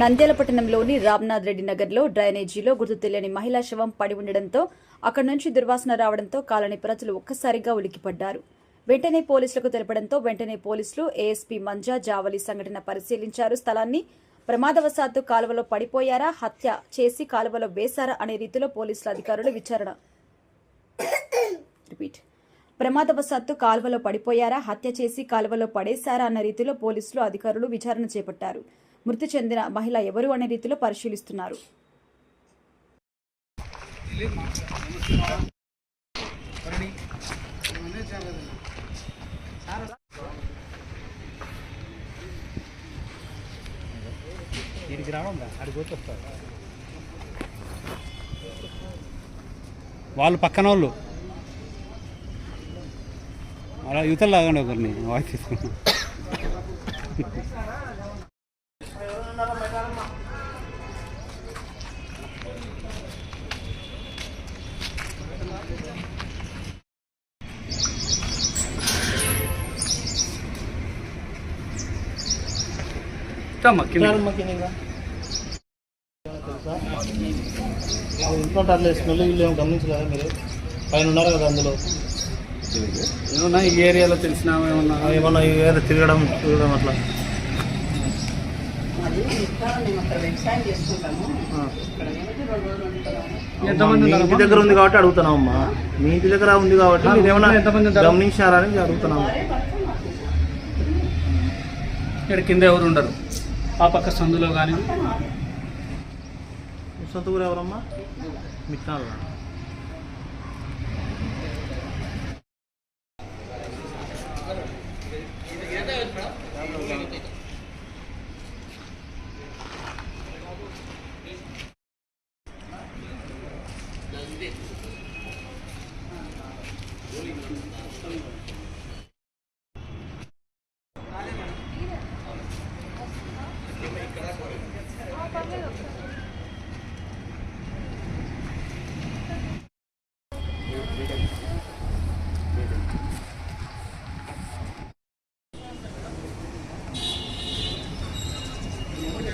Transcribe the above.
నంద్యాల పట్టణంలోని రామ్నాథ్ రెడ్డి నగర్లో డ్రైనేజీలో గుర్తు తెలియని మహిళా శవం పడి ఉండడంతో అక్కడి నుంచి దుర్వాసన రావడంతో కాలనీ ప్రజలు ఒక్కసారిగా ఉలిక్కిపడ్డారు. వెంటనే పోలీసులకు తెలపడంతో వెంటనే పోలీసులు ఏఎస్పీ మంజా జావలి సంఘటన పరిశీలించారు. స్థలాన్ని ప్రమాదవశాత్తు కాలువలో పడిపోయారా హత్య చేసి కాలువలో వేశారా అనే రీతిలో పోలీసుల అధికారులు విచారణ రిపీట్. ప్రమాదవశాత్తు కాలువలో పడిపోయారా హత్య చేసి కాలువలో పడేశారా అన్న రీతిలో పోలీసులు అధికారులు విచారణ చేపట్టారు. మృతి చెందిన మహిళ ఎవరు అనే రీతిలో పరిశీలిస్తున్నారు. వాళ్ళు పక్కన వాళ్ళు. అలా యువతలు లాగండి ఒకరిని వాయిస్ తీసుకున్నాను. ఇంట్లో అట్లా స్మెల్ వీళ్ళు ఏం గమనించలేదా మీరు? పైన ఉన్నారు కదా అందులో. ఏమన్నా ఈ ఏరియాలో తెలిసిన ఏమన్నా? ఆ, ఏమన్నా ఏదో తిరగడం చూడడం అట్లా. ఇంటి? దగ్గర ఉంది కాబట్టి అడుగుతున్నాం అమ్మా మీ ఇంటి దగ్గర ఉంది కాబట్టి? గమనించారా అని అడుగుతున్నాము. ఇక్కడ కింద ఎవరు ఉండరు. ఆ పక్క సందులో కానీ మీ సొంత ఊరు ఎవరమ్మా? మిట్నాడు